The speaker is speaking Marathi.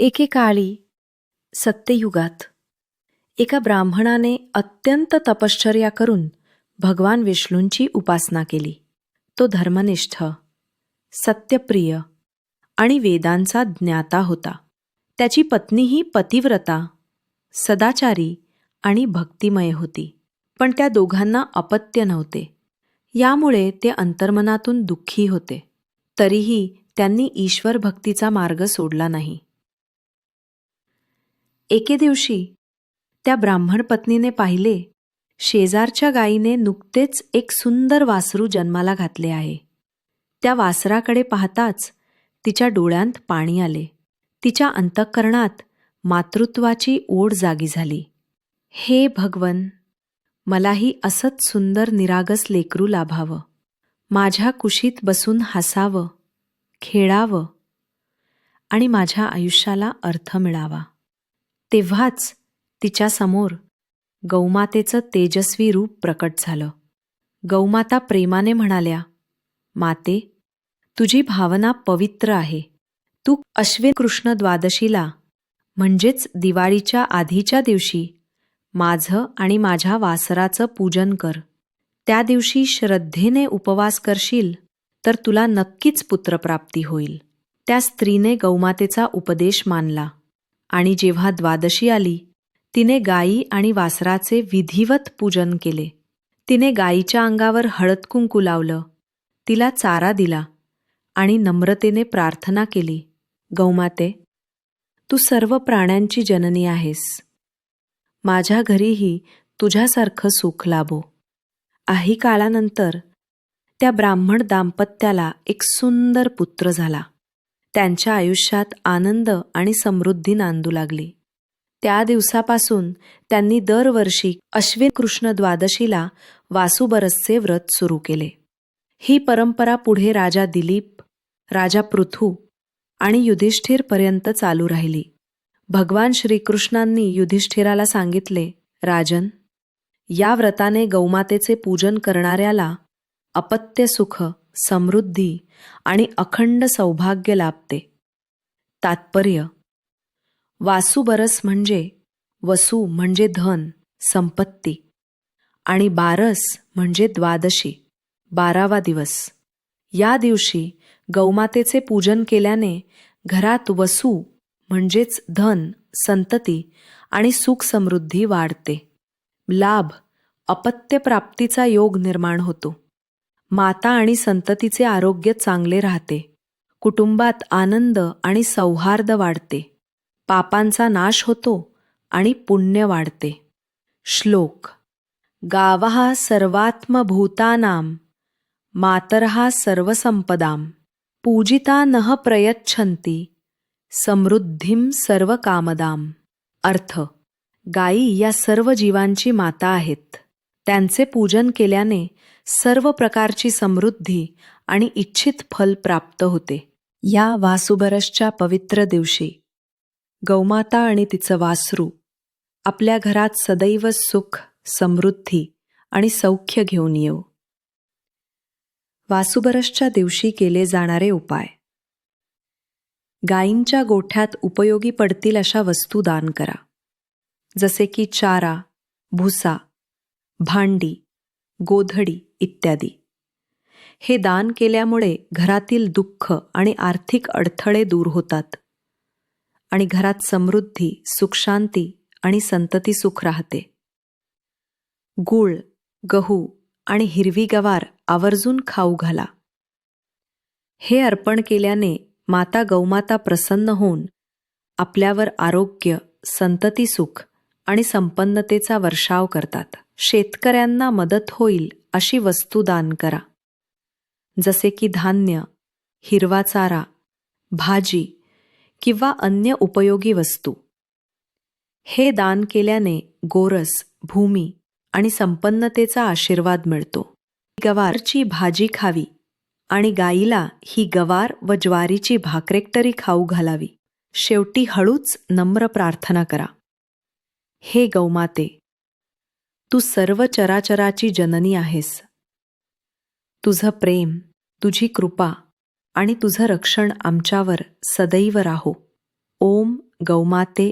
एकेकाळी सत्ययुगात एका ब्राह्मणाने अत्यंत तपश्चर्या करून भगवान विष्णूंची उपासना केली. तो धर्मनिष्ठ सत्यप्रिय आणि वेदांचा ज्ञाता होता. त्याची पत्नीही पतिव्रता सदाचारी आणि भक्तिमय होती. पण त्या दोघांना अपत्य नव्हते. यामुळे ते अंतर्मनातून दुःखी होते. तरीही त्यांनी ईश्वर भक्तीचा मार्ग सोडला नाही. एके दिवशी त्या ब्राह्मण पत्नीने पाहिले शेजारच्या गायीने नुकतेच एक सुंदर वासरू जन्माला घातले आहे. त्या वासराकडे पाहताच तिच्या डोळ्यांत पाणी आले. तिच्या अंतःकरणात मातृत्वाची ओढ जागी झाली. हे भगवन मलाही असंच सुंदर निरागस लेकरू लाभावं. माझ्या कुशीत बसून हसावं खेळावं आणि माझ्या आयुष्याला अर्थ मिळावा. तेव्हाच तिच्यासमोर गौमातेचं तेजस्वी रूप प्रकट झालं. गौमाता प्रेमाने म्हणाल्या माते तुझी भावना पवित्र आहे. तू अश्विन कृष्ण द्वादशीला म्हणजेच दिवाळीच्या आधीच्या दिवशी माझं आणि माझ्या वासराचं पूजन कर. त्या दिवशी श्रद्धेने उपवास करशील तर तुला नक्कीच पुत्रप्राप्ती होईल. त्या स्त्रीने गौमातेचा उपदेश मानला. आणि जेव्हा द्वादशी आली तिने गायी आणि वासराचे विधिवत पूजन केले. तिने गायीच्या अंगावर हळद कुंकू लावलं. तिला चारा दिला आणि नम्रतेने प्रार्थना केली. गौमाते तू सर्व प्राण्यांची जननी आहेस. माझ्या घरीही तुझ्यासारखं सुख लाभो. काही काळानंतर त्या ब्राह्मण दाम्पत्याला एक सुंदर पुत्र झाला. त्यांच्या आयुष्यात आनंद आणि समृद्धी नांदू लागली. त्या दिवसापासून त्यांनी दरवर्षी अश्विन कृष्ण द्वादशीला वासुबरसचे व्रत सुरू केले. ही परंपरा पुढे राजा दिलीप राजा पृथू आणि युधिष्ठिरपर्यंत चालू राहिली. भगवान श्रीकृष्णांनी युधिष्ठिराला सांगितले राजन या व्रताने गौमातेचे पूजन करणाऱ्याला अपत्य सुख समृद्धी आणि अखंड सौभाग्य लाभते. तात्पर्य. वासुबरस म्हणजे वसू म्हणजे धन संपत्ती आणि बारस म्हणजे द्वादशी बारावा दिवस. या दिवशी गौमातेचे पूजन केल्याने घरात वसू म्हणजेच धन संतती आणि सुख समृद्धी वाढते. लाभ. अपत्यप्राप्तीचा योग निर्माण होतो. माता आणि संततीचे आरोग्य चांगले राहते. कुटुंबात आनंद आणि सौहार्द वाढते. पापांचा नाश होतो आणि पुण्य वाढते. श्लोक. गावः सर्वात्मभूतानां मातरहा सर्वसंपदाम पूजिता नः प्रयच्छंती समृद्धीम सर्व कामदाम अर्थ. गायी या सर्व जीवांची माता आहेत. त्यांचे पूजन केल्याने सर्व प्रकारची समृद्धी आणि इच्छित फल प्राप्त होते. या वासुबरसच्या पवित्र दिवशी गौमाता आणि तिचं वासरू आपल्या घरात सदैव सुख समृद्धी आणि सौख्य घेऊन येऊ. वासुबरसच्या दिवशी केले जाणारे उपाय. गायींच्या गोठ्यात उपयोगी पडतील अशा वस्तू दान करा. जसे की चारा भुसा भांडी गोधडी इत्यादी. हे दान केल्यामुळे घरातील दुःख आणि आर्थिक अडथळे दूर होतात आणि घरात समृद्धी सुखशांती आणि संतती सुख राहते. गूळ गहू आणि हिरवी गवार आवर्जून खाऊ घाला. हे अर्पण केल्याने माता गौमाता प्रसन्न होऊन आपल्यावर आरोग्य संतती सुख आणि संपन्नतेचा वर्षाव करतात. शेतकऱ्यांना मदत होईल अशी वस्तू दान करा. जसे की धान्य हिरवा चारा भाजी किंवा अन्य उपयोगी वस्तू. हे दान केल्याने गोरस भूमी आणि संपन्नतेचा आशीर्वाद मिळतो. गवारची भाजी खावी आणि गाईला ही गवार व ज्वारीची भाकरेक्टरी खाऊ घालावी. शेवटी हळूच नम्र प्रार्थना करा. हे गौमाते तू सर्व चराचराची जननी आहेस. तुझं प्रेम तुझी कृपा आणि तुझं रक्षण आमच्यावर सदैव राहो. ओम गौमाते